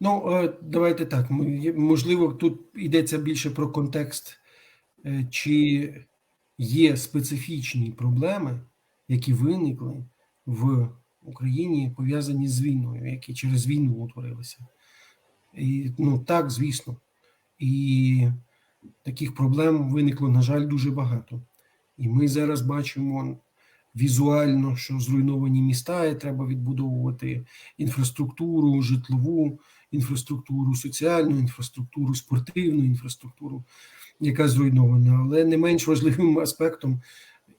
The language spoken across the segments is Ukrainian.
Ну, е, давайте так. Можливо, тут йдеться більше про контекст, е, чи є специфічні проблеми, які виникли в Україні, пов'язані з війною, які через війну утворилися. І, ну, так, звісно. І таких проблем виникло, на жаль, дуже багато. І ми зараз бачимо візуально, що зруйновані міста, і треба відбудовувати інфраструктуру, житлову інфраструктуру, соціальну інфраструктуру, спортивну інфраструктуру, яка зруйнована. Але не менш важливим аспектом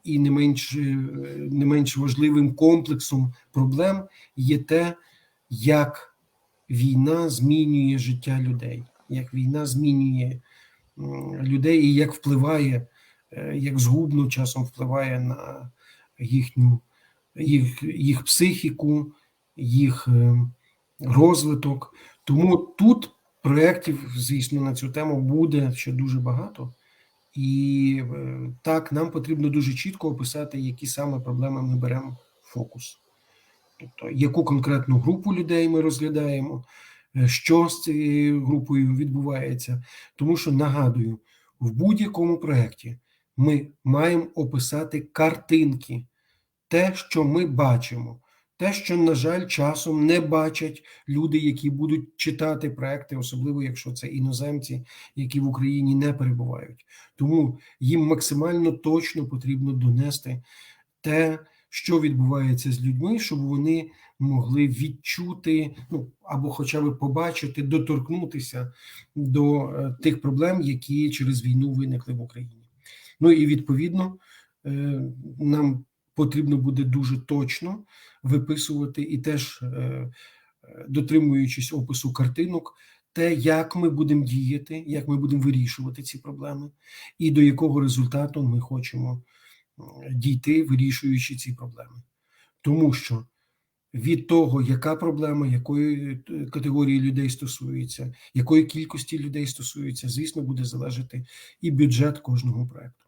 і не менш, е, не менш важливим комплексом проблем є те, як війна змінює життя людей, як війна змінює людей і як впливає, е, як згубно часом впливає на їхню їх, їх психіку, їх е, розвиток. Тому тут проєктів, звісно, на цю тему буде ще дуже багато. І е, так, нам потрібно дуже чітко описати, які саме проблеми ми беремо в фокус. Тобто, яку конкретну групу людей ми розглядаємо, е, що з цією групою відбувається. Тому що нагадую, в будь-якому проєкті ми маємо описати картинки, те, що ми бачимо, те, що, на жаль, часом не бачать люди, які будуть читати проекти, особливо якщо це іноземці, які в Україні не перебувають. Тому їм максимально точно потрібно донести те, що відбувається з людьми, щоб вони могли відчути, ну або хоча б побачити, доторкнутися до е, тих проблем, які через війну виникли в Україні. Ну і відповідно е, нам потрібно буде дуже точно виписувати і теж е, е, дотримуючись опису картинок, те, як ми будемо діяти, як ми будемо вирішувати ці проблеми, і до якого результату ми хочемо дійти, вирішуючи ці проблеми. Тому що від того, яка проблема, якої категорії людей стосується, якої кількості людей стосується, звісно, буде залежати і бюджет кожного проекту.